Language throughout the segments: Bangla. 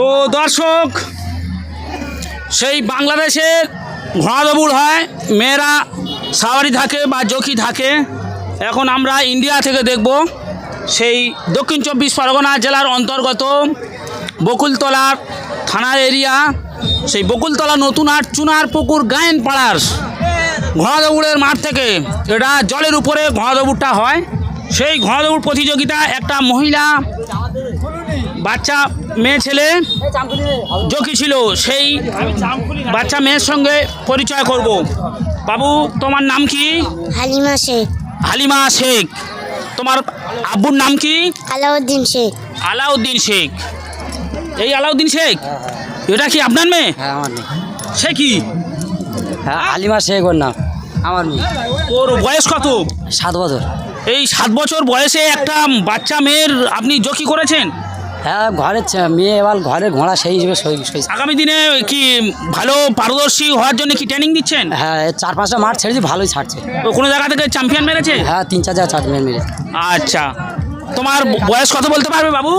তো দর্শক, সেই বাংলাদেশের ঘোড়া দৌড় হয়, মেয়েরা সাওয়ারি থাকে বা জকি থাকে। এখন আমরা ইন্ডিয়া থেকে দেখব সেই দক্ষিণ চব্বিশ পরগনা জেলার অন্তর্গত বকুলতলার থানার এরিয়া। সেই বকুলতলা নতুন আর চুনার পুকুর গায়েন পাড়ার ঘোড়া দৌড়ের মাঠ থেকে এটা জলের উপরে ঘোড়া দৌড়টা হয়। সেই ঘোড়া দৌড় প্রতিযোগিতা একটা মহিলা বাচ্চা মেয়ে ছেলে জকি ছিল সেই বাচ্চা মেয়ের সঙ্গে পরিচয় করব। বাবু তোমার নাম কি? হালিমা শেখ। হালিমা শেখ। তোমার আব্বুর নাম কি? আলাউদ্দিন শেখ। আলাউদ্দিন শেখ। এই আলাউদ্দিন শেখ? এটা কি আপনার মেয়ে? হ্যাঁ সে কি? হ্যাঁ আলিমা শেখ ওর নাম। আমার মেয়ে। ওর বয়স কত? সাত বছর। এই সাত বছর বয়সে একটা বাচ্চা মেয়ের আপনি জকি করেছেন? হ্যাঁ ঘরের মেয়ে এবার ঘরের ঘোড়া সেই হিসেবে আগামী দিনে কি ভালো পারদর্শী হওয়ার জন্য কি ট্রেনিং দিচ্ছেন? হ্যাঁ চার পাঁচটা মাঠ ছেড়েছি ভালোই ছাড়ছে। তো কোনো জায়গা থেকে চ্যাম্পিয়ন মেরেছে? হ্যাঁ তিন চার জায়গা চার মেয়ে মেরে আচ্ছা। তোমার বয়স কত বলতে পারবে বাবু?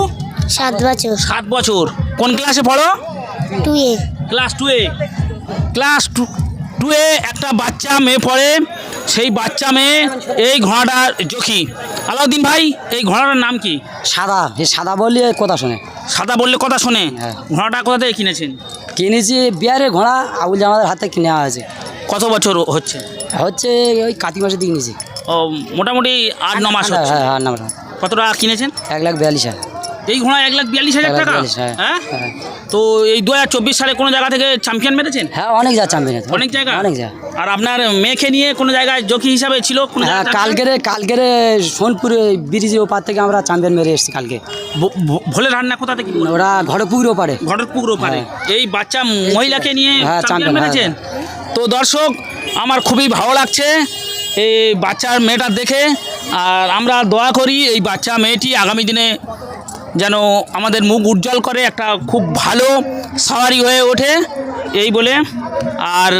সাত বছর। সাত বছর। কোন ক্লাসে পড়ো? Two A class two A class two two A একটা বাচ্চা মেয়ে পড়ে সেই বাচ্চা মেয়ে এই ঘোড়াটার জকি। আলাউদ্দিন ভাই এই ঘোড়াটার নাম কি? সাদা এ সাদা বললে কথা শোনে। সাদা বললে কথা শোনে? হ্যাঁ। ঘোড়াটা কোথা থেকে কিনেছেন? কিনেছি বিয়ারের ঘোড়া আবুল জামাদের হাতে কিনে আছে কত বছর হচ্ছে? হচ্ছে ওই কাতি মাসের দিকে নিয়েছি ও মোটামুটি আট ন মাস হ্যাঁ হচ্ছে। হ্যাঁ হ্যাঁ নাম কত টাকা কিনেছেন? এক লাখ বিয়াল্লিশ হাজার। এই ঘোড়া এক লাখ বিয়াল্লিশ হাজার টাকা? হ্যাঁ, হ্যাঁ? হ্যাঁ। তো এই দু হাজার চব্বিশ সালে কোনো জায়গা থেকে চ্যাম্পিয়ন মেরেছেন হ্যাঁ অনেক যা চাম্পিয়ন অনেক জায়গা? অনেক জায়গা। আর আপনার মেয়েকে নিয়ে কোনো জায়গায় জকি হিসাবে ছিল কোনো হ্যাঁ কালকেরে কালকেরে সোনপুরে ব্রিজের ওপার থেকে আমরা চাম্পিয়ন মেরে এসেছি কালকে। ভোলে রান্না কোথা থেকে? ওরা ঘরে পুকুরও পারে ঘটক পুকুর পারে এই বাচ্চা মহিলাকে নিয়ে হ্যাঁ, চ্যাম্পিয়ন মেরেছেন তো দর্শক আমার খুবই ভালো লাগছে এই বাচ্চার মেয়েটা দেখে। আর আমরা দোয়া করি এই বাচ্চা মেয়েটি আগামী দিনে যেন আমাদের মুখ উজ্জ্বল করে একটা খুব ভালো সাওয়ারি হয়ে ওঠে এই বলে। আর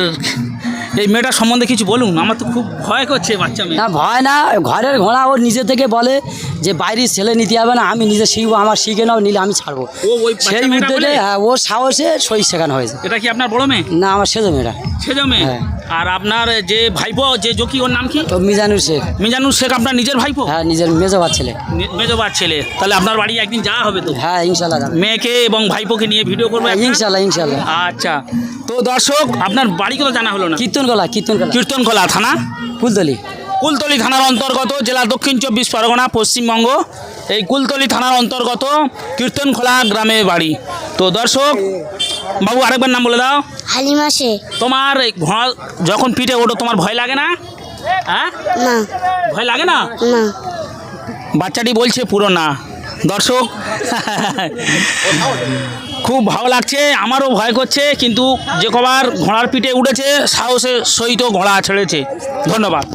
এই মেয়েটার সম্বন্ধে কিছু বলুন আমার তো খুব ভয় করছে বাচ্চা মেয়ে। না ভয় না ঘরের ঘোড়া ও নিজে থেকে বলে যে বাইরের ছেলে নিতে হবে না আমি নিজে শিখব আমার শিখে নাও নিলে আমি ছাড়বো। ও ওই সেই মেয়েটা বলে? হ্যাঁ ও সাহসে সই শেখানো হয়েছে। এটা কি আপনার বড় মেয়ে? না আমার সেজো মেয়েরা সেজো মেয়ে? হ্যাঁ। আর আপনার যে ভাইপো যে জকি ওর নাম কি? মিজানুর শেখ। মিজানুর শেখ আপনার নিজের ভাইপো? হ্যাঁ নিজের মেজোবার ছেলে। মেজবার ছেলে। তাহলে আপনার বাড়ি একদিন যাওয়া হবে তো? হ্যাঁ ইনশাল্লাহ মেয়েকে এবং ভাইপোকে নিয়ে ভিডিও করব একটা? ইনশাল্লাহ ইনশাল্লাহ। আচ্ছা। তো দর্শক আপনার বাড়ি কথা জানা হলো না? কীর্তন গলা কীর্তন গলা কীর্তনখোলা থানা? কুলতলি। কুলতলি থানার অন্তর্গত জেলা দক্ষিণ চব্বিশ পরগনা পশ্চিমবঙ্গ। এই কুলতলি থানার অন্তর্গত কীর্তনখোলা গ্রামে বাড়ি। তো দর্শক বাবু আরেকবার নাম বলে দাও। হালিমা শেখ। তোমার যখন পিঠে ওঠো তোমার ভয় লাগে না? হ্যাঁ? ভয় লাগে না? না। বাচ্চাটি বলছে পুরো না। দর্শক, খুব ভালো লাগছে, আমারও ভয় করছে, কিন্তু যে কবার ঘোড়ার পিঠে উঠেছে, সাহসের সহিত ঘোড়া ছেড়েছে। ধন্যবাদ।